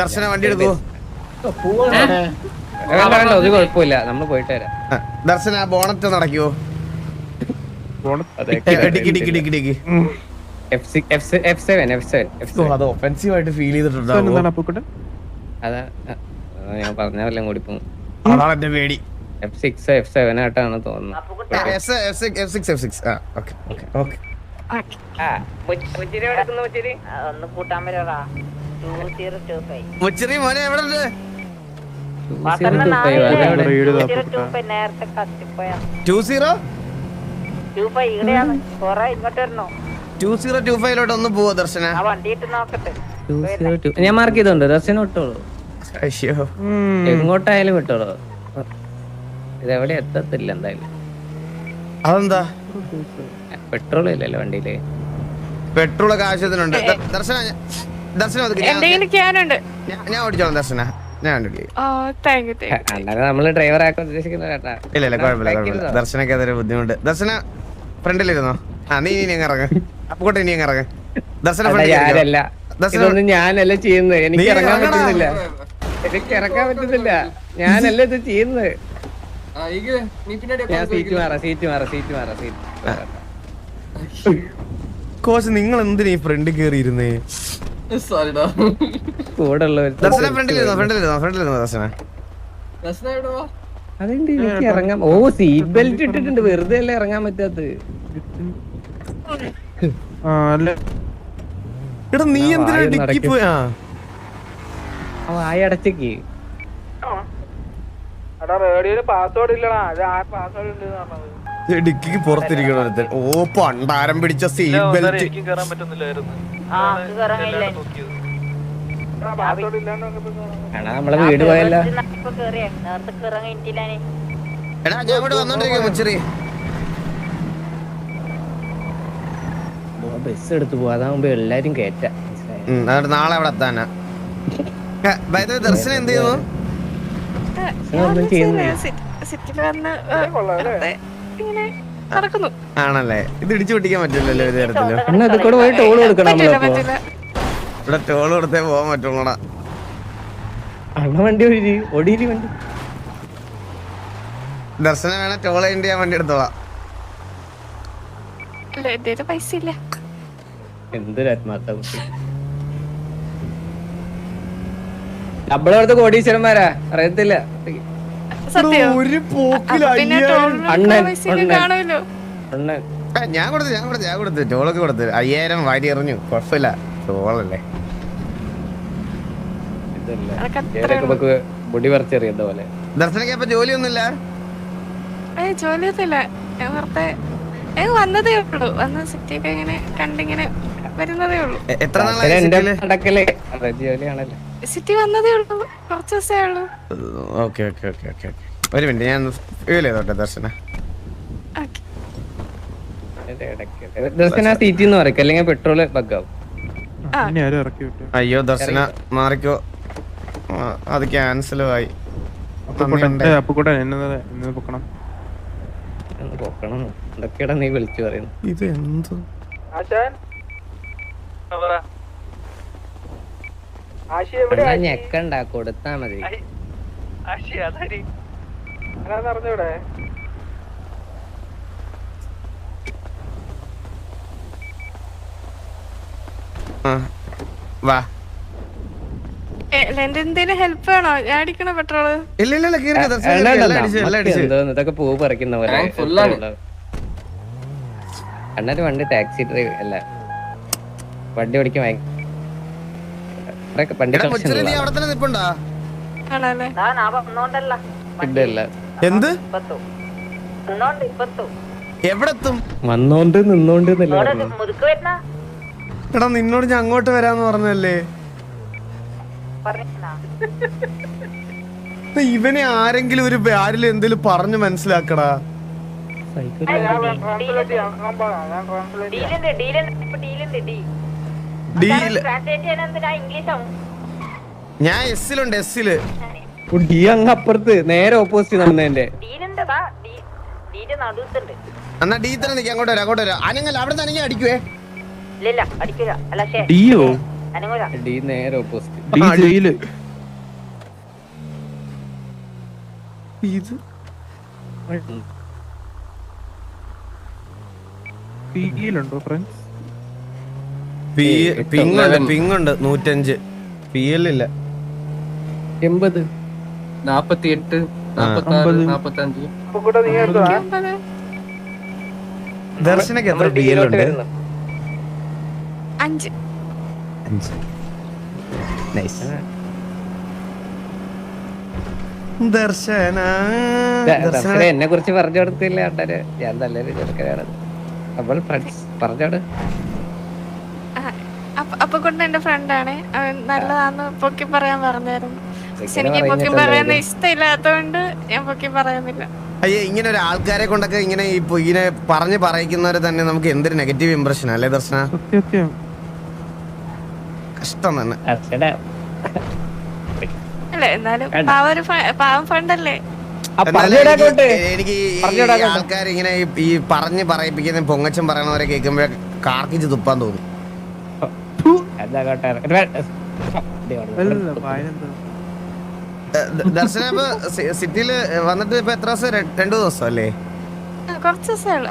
ദർശന വണ്ടി എടുക്കൂ. വേണ്ട വേണ്ട ഒരു കുഴപ്പമില്ല. നമ്മൾ പോയിട്ട് വരാം. ദർശന ബോണറ്റ് നടക്കുവോ? അതെ ഒഫൻസീവ് ആയിട്ട് ഫീൽ ചെയ്തിട്ടുണ്ടാവും? അതാ ഞാൻ പറഞ്ഞ വല്ലതും കൂടി പോകും അതാണ് എന്റെ പേടി. എഫ് സിക്സ് എഫ് സെവൻ ആയിട്ടാണ് തോന്നുന്നത്. ഒന്ന് കൂട്ടാൻ വരാടാ ടൂ സീറോ ടു ഫൈവ് മുച്ചിറി മോനെ എവിടെ ഉണ്ട് സീറോ ടു ഫൈവ് നേരത്തെ കത്തിപ്പോയാ. Two zero? ടു ഫൈവ് ഇവിടെയാണ്. കൊറേ ഇങ്ങോട്ട് വരണോ? ടു സീറോ ടു ഫൈവിലോട്ട് ഒന്ന് പോവോ ദർശന. ഞാൻ മാർക്ക് ചെയ്തോണ്ട് ദർശനം വിട്ടോളൂ. അയ്യോ. എങ്ങോട്ടായാലും വിട്ടോളൂ. ഇതെവിടെ എത്തത്തില്ല എന്തായാലും. അതെന്താ? പെട്രോൾ ഇല്ലല്ലോ വണ്ടിയിൽ. പെട്രോൾ ഒക്കെ ആവശ്യത്തിനുണ്ട്. ദ- ദർശന ഞാൻ- ദർശന ഒതുക്കി ഞാൻ- എന്റെ കയ്യിൽ ക്യാനുണ്ട് ഞാൻ- ഞാൻ ഓടിച്ചോളാം ദർശന. ഞാൻ വണ്ടി ഓ താങ്ക് യു താങ്ക് അല്ലാതെ നമ്മൾ ഡ്രൈവർ ആക്കാൻ ഉദ്ദേശിക്കുന്ന കേട്ടാ ഇല്ല ഇല്ല കുഴപ്പമില്ല കുഴപ്പമില്ല. ദർശനക്ക് അതൊരു ബുദ്ധിമുട്ട്. ദർശന ഫ്രണ്ടിലിരുന്നോ? ആ നീ ഇനി അങ്ങ് ഇറങ്ങ്. അപ്പുകോട്ടെ ഇനി അങ്ങ് ഇറങ്ങ്. ദർശന അല്ല, ഞാനല്ല. ഇതൊന്നും ഞാനല്ല ചെയ്യുന്നത്. എനിക്ക് നീ ഇറങ്ങാൻ ഇറങ്ങടാ. പറ്റുന്നില്ല. എനിക്ക് ഇറക്കാൻ പറ്റുന്നില്ല. ഞാനല്ല ഇത് ചെയ്യുന്നത്. ആ നീ ഞാൻ സീറ്റ് മാറാം സീറ്റ് മാറാം സീറ്റ് മാറാം സീറ്റ് കോച്ച് നിങ്ങൾ എന്തിനാ ഈ ഫ്രണ്ട് കേറി ഇരുന്നേ സോറിടാ കൂടെ ഉള്ളവർ ദർശന ഫ്രണ്ടിലിരുന്നോ ഫ്രണ്ടിലിരുന്നോ ഫ്രണ്ടിലിരുന്നോ ദർശന രസന എവിടെ വാ അതുകൊണ്ട് എനിക്ക് ഇറങ്ങാം ഓ സീറ്റ് ബെൽറ്റ് ഇട്ടിട്ടുണ്ട്. വെറുതെ അല്ലേ ഇറങ്ങാൻ പറ്റാത്തത്? എടാ നീ ആ, എന്തിനാ വായ നടക്കും. പോയി ആ ഡിക്കിക്ക് പുറത്തിരിക്കണ ഒരുത്തൻ ഓ പണ്ടാരം പിടിച്ച സീറ്റ് ബെൽറ്റ് കറങ്ങില്ല ആണാ നമ്മളെ വീട് പോയല്ല. എടാ ഞാൻ ഇവിടെ വന്നോണ്ടിരിക്കുക മുച്ചറി. ബസ് എടുത്ത് പോവാ. അതാകുമ്പോ എല്ലാരും കേറ്റ. നാളെ അവിടെ എത്താനാ? ബൈ ദർശനം എന്ത് ചെയ്യുന്നു? ഇങ്ങനെ നടക്കുന്നു. ആണല്ലേ? ഇത് ഇടിച്ചു പൊട്ടിക്കാൻ പറ്റില്ലല്ലോ ഒരു തരത്തിൽ. എന്നാ ഇത് കൂടെ പോയി ടോൾ കൊടുക്കണം പറ്റില്ല പറ്റില്ല. ഇവിടെ ടോൾ കൊടുത്തേ പോകാൻ പറ്റുള്ളൂടാ. അണ്ണ വണ്ടി ഒഴിരി ഒടിയിരി വണ്ടി. ദർശനം വേണേ ടോൾ ഞാൻ വണ്ടി എടുത്തോളാം. ഇല്ല കയ്യിൽ പൈസ ഇല്ല. എന്തൊരു ആത്മാർത്ഥ കുട്ടി. നമ്മളവിടുത്തെ കോടീശ്വരന്മാരാ? അറിയത്തില്ല. ഒരു ഞാൻ കൊടുത്തു ഞാൻ കൊടുത്തു ഞാൻ കൊടുത്തു. ടോളൊക്കെ കൊടുത്തു. അയ്യായിരം വാരി എറിഞ്ഞു. കുഴപ്പമില്ല ടോളല്ലേ. മുടി പറിച്ചെറിയുന്ന പോലെ ദർശനക്ക് അപ്പൊ ജോലിയൊന്നുമില്ല? വെറുതെ വന്നതേ ഉള്ളൂ. വന്ന് സിറ്റിയൊക്കെ ഇങ്ങനെ കണ്ടിങ്ങനെ വരുന്നതേ ഉള്ളൂ. എത്ര നാളായി ജോലിയാണല്ലോ. സിറ്റി വന്നതേ ഉള്ളൂ. കുറച്ച് ദിവസമേ ഉള്ളൂ. Okay okay okay okay okay. ഒരു മിനിറ്റ് ഞാൻ ഫീൽ ചെയ്തോട്ടെ ദർശന. ദർശന സീറ്റിൽ നിന്ന് പറയും. അല്ലെങ്കിൽ പെട്രോൾ ബഗ്ഗാവും അയ്യോ ദർശന മാറിക്കോ. അത് ക്യാൻസലും ആയി. ഇത് എന്തോ ഞെക്കണ്ട കൊടുത്താ മതി. ആ, വാ. ഹെൽപ്പ് വേണോ? ഞാൻ അടിക്കണ പെട്രോൾ ഇല്ല. ഇതൊക്കെ പൂ പറിക്കുന്ന പോലെ. അണ്ണാര് വണ്ടി ടാക്സി ഡ്രൈവ് അല്ല വണ്ടി ഓടിക്കാൻ എന്ത്? എവിടെത്തും? വന്നോണ്ട് നിന്നോണ്ട് എടാ നിന്നോട് ഞാൻ അങ്ങോട്ട് വരാന്ന് പറഞ്ഞല്ലേ ഇവനെ ആരെങ്കിലും ഒരു ആരിലും എന്തെങ്കിലും പറഞ്ഞു മനസ്സിലാക്കടാ. സൈക്കിൾ ഡീലുണ്ട് ഡീലുണ്ട് ഇപ്പൊ ഡീലുണ്ട് ഡീ. ഞാൻ എസ്സിലുണ്ട് എസ്സിൽ ഡി അങ്ങ് അപ്പുറത്ത് നേരെ ഓപ്പോസിറ്റ് നടന്നതിന്റെ എന്നാ ഡി തന്നെ നിൽക്കാം അങ്ങോട്ട് വരാം അങ്ങോട്ട് വരാം. അനങ്ങല്ല അവിടെ തന്നെ അടിക്കുവേ. ഡിയോ? ഡി നേരെ ഓപ്പോസിറ്റ് ഡി ജയിൽ. ഇത്? പിയിലുണ്ടോ ഫ്രണ്ട്സ് പിങ് ഉണ്ട് പിങ് ഉണ്ട് നൂറ്റഞ്ച്. പി എൽ ഇല്ല. എൺപത്. നാപ്പത്തി എട്ട്. ദർശനക്ക് എത്ര പി എൽ ഉണ്ട്? അഞ്ച്. അഞ്ച്. നൈസ് ദർശന എന്നെ കുറിച്ച് പറഞ്ഞു കൊടുത്തില്ല ഞാൻ നല്ലൊരു ചെറുക്കനാണ്. അപ്പോൾ ഫ്രണ്ട്സ് പറഞ്ഞോട്. അപ്പ- കൊണ്ട് എന്റെ ഫ്രണ്ടാണ്. അവൻ നല്ലതാന്ന് പൊക്കി പറയാൻ പറഞ്ഞായിരുന്നു. പക്ഷെ എനിക്ക് പൊക്കി പറയാൻ ഇഷ്ടമില്ലാത്തോണ്ട് ഞാൻ പൊക്കി പറയുന്നില്ല. അയ്യേ ഇങ്ങനെ ഒരു ആൾക്കാരെ കൊണ്ടൊക്കെ ഇങ്ങനെ ഈ പൊ- ഇങ്ങനെ പറഞ്ഞു പറയിക്കുന്നവരെ തന്നെ നമുക്ക് എന്തൊരു നെഗറ്റീവ് ഇംപ്രഷൻ അല്ലേ ദർശന? കഷ്ടം തന്നെ. അല്ലേ എന്നാലും. പാവം പാവം എനിക്ക് ആൾക്കാർ ഇങ്ങനെ ഈ- ഈ പറഞ്ഞ് പറയിപ്പിക്കുന്ന പൊങ്ങച്ചം പറയണവരെ കേൾക്കുമ്പോഴേ കാർക്കിച്ച് തുപ്പാൻ തോന്നും എന്താ കോട്ടെ അല്ല വായനെന്താ ദ- ദ- ദർശന ഇപ്പൊ സിറ്റിയിൽ വന്നിട്ട് ഇപ്പൊ എത്ര ദിവസം? രണ്ടു ദിവസം അല്ലേ കുറച്ച് ദിവസം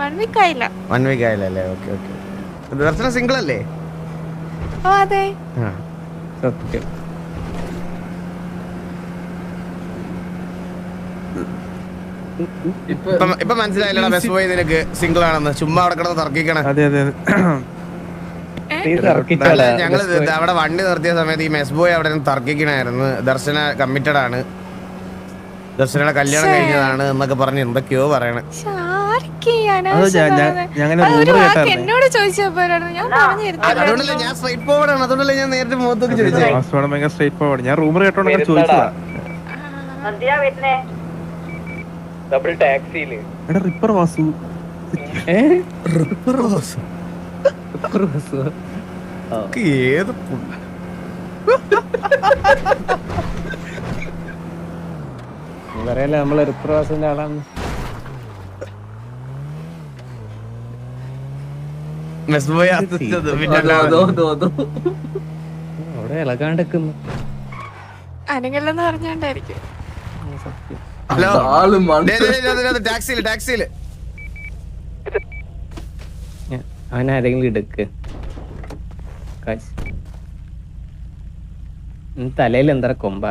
വൺ വീക്ക് ആയില്ല. വൺ വീക്ക് ആയില്ലല്ലേ ഓക്കെ ഓക്കെ ദർശന സിംഗിൾ അല്ലേ ഓ അതെ. സത്യം. ഇപ്പൊ ഇപ്പൊ ഇപ്പൊ മനസ്സിലായില്ലടാ ബസ് പോയി നിനക്ക് സിംഗിൾ ആണെന്ന് ചുമ്മാ അവിടെ കിടന്ന് തർക്കിക്കണ. അതെ അതെ. ഞങ്ങൾ അവിടെ വണ്ടി നിർത്തിയ സമയത്ത് ഈ മെസ് ബോയ് അവിടെ നിന്ന് തർക്കിക്കണായിരുന്നു. ദർശന കമ്മിറ്റഡ് ആണ്. ദർശനയുടെ കല്യാണം കഴിഞ്ഞതാണ് എന്നൊക്കെ പറഞ്ഞ് എന്തൊക്കെയോ പറയണേ. എന്നോട് ഞാൻ സ്ട്രൈറ്റ് ഫോർവേഡ് ആണ്. ഫോർവേഡ് ഞാൻ റൂമർ ചോദിച്ചതാ. ഡബിൾ എടാ ripper Vasu. Ripper Vasu. Ripper Vasu. ഏത് പറയല്ലേ നമ്മൾ ഋത്വാസിന്റെ ആളാണ്. അവിടെ ഇളകാണ്ടെക്കുന്നു അനങ്ങല്ലെന്ന് പറഞ്ഞാണ്ടായിരിക്കും. ഹലോ. ടാക്സിയിൽ ടാക്സിയിൽ. അവനാരെങ്കിലും എടുക്ക്. കാശ് തലയിൽ എന്താ കൊമ്പ?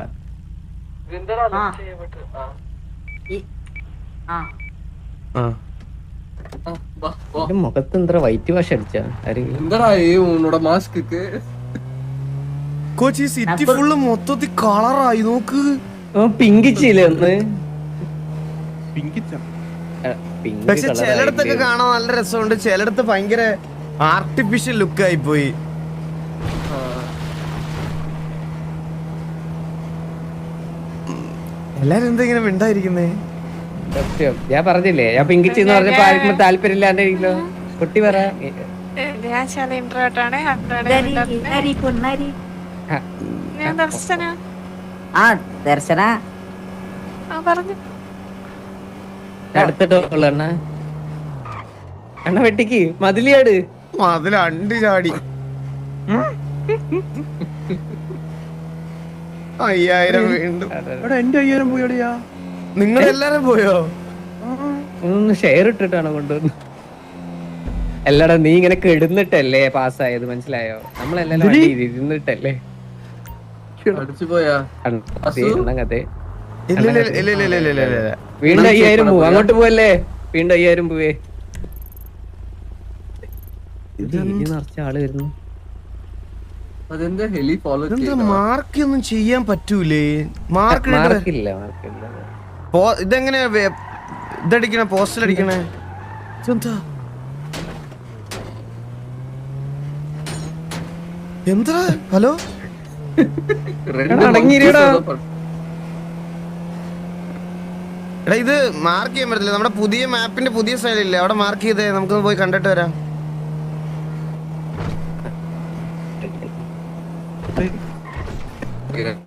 മുഖത്ത് എന്താ വൈറ്റ് വാഷ് അടിച്ച? കൊച്ചി സിറ്റി കളറായി നോക്ക്. ഒന്ന്? പക്ഷെ ചിലയിടത്തൊക്കെ കാണാൻ നല്ല രസമുണ്ട്. ചിലയിടത്ത് ഭയങ്കര ആർട്ടിഫിഷ്യൽ ലുക്ക് ആയി പോയി. എല്ലാരും എന്താ ഇങ്ങനെ മിണ്ടായിരിക്കുന്നേ? സത്യം. ഞാൻ പറഞ്ഞില്ലേ ഞാൻ പിങ്കിച്ചി എന്ന് പറഞ്ഞപ്പോ ആർക്കും താല്പര്യമില്ലാണ്ടിരിക്കലോ കുട്ടി പറ. ഞാൻ ചില ഇൻട്രോട്ടാണ് ആ, ഞാൻ ദർശന. ആ ദർശന. ആ പറഞ്ഞു. അണ്ണ. അണ്ണ വെട്ടിക്ക്. മതിലിയാട്. അതിൽ അണ്ടി ചാടി. അയ്യായിരം വീണ്ടും. എടാ എന്റെ അയ്യായിരം പോയി നിങ്ങൾ എല്ലാരും പോയോ? ഷെയർ ഇട്ടിട്ടാണ് കൊണ്ടുവന്നത് എല്ലാടാ നീ ഇങ്ങനെ കെടുന്നിട്ടല്ലേ പാസ്സായത് മനസ്സിലായോ? നമ്മളെല്ലാരും വണ്ടി ഇരുന്നിട്ടല്ലേ? വീണ്ടും അയ്യായിരം പോവും. അങ്ങോട്ട് പോവല്ലേ? വീണ്ടും അയ്യായിരം പോവേ. ഇത് നിറച്ച ആൾ വരുന്നു. മാർക്ക് ഒന്നും ചെയ്യാൻ പറ്റൂലേ? മാർക്ക് ഇതെങ്ങനെയാ ഇതടിക്കണേ പോസ്റ്റൽ അടിക്കണേ? എന്താ എന്താ? ഹലോ. എടാ ഇത് മാർക്ക് ചെയ്യാൻ പറ്റില്ല നമ്മുടെ പുതിയ മാപ്പിന്റെ പുതിയ സ്റ്റൈലില്ലേ അവിടെ മാർക്ക് ചെയ്തേ നമുക്ക് പോയി കണ്ടിട്ട് വരാം. que